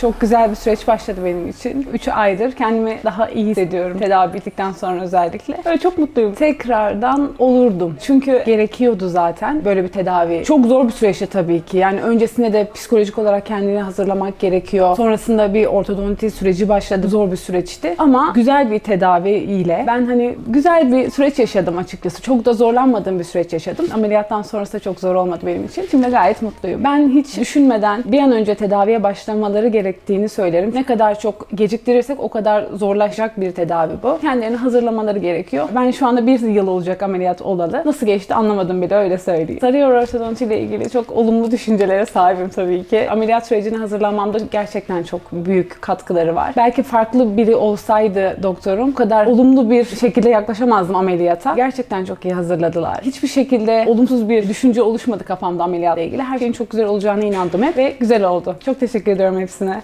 Çok güzel bir süreç başladı benim için. 3 aydır kendimi daha iyi hissediyorum. Tedavi bittikten sonra özellikle. Böyle çok mutluyum. Tekrardan olurdum. Çünkü gerekiyordu zaten böyle bir tedavi. Çok zor bir süreçti tabii ki. Yani öncesinde de psikolojik olarak kendini hazırlamak gerekiyor. Sonrasında bir ortodonti süreci başladı. Zor bir süreçti. Ama güzel bir tedavi ile ben hani güzel bir süreç yaşadım açıkçası. Çok da zorlanmadığım bir süreç yaşadım. Ameliyattan sonrası da çok zor olmadı benim için. Şimdi gayet mutluyum. Ben hiç düşünmeden bir an önce tedaviye başlamaları gerektiğini söylerim. Ne kadar çok geciktirirsek o kadar zorlaşacak bir tedavi bu. Kendilerini hazırlamaları gerekiyor. Ben şu anda bir yıl olacak ameliyat olalı. Nasıl geçti anlamadım bile öyle söyleyeyim. Sarıyor ortodonti ile ilgili çok olumlu düşüncelere sahibim tabii ki. Ameliyat sürecine hazırlanmamda gerçekten çok büyük katkıları var. Belki farklı biri olsaydı doktorum kadar olumlu bir şekilde yaklaşamazdım ameliyata. Gerçekten çok iyi hazırladılar. Hiçbir şekilde olumsuz bir düşünce oluşmadı kafamda ameliyatla ilgili. Her şeyin çok güzel olacağına inandım hep ve güzel oldu. Çok teşekkür ediyorum hepsine.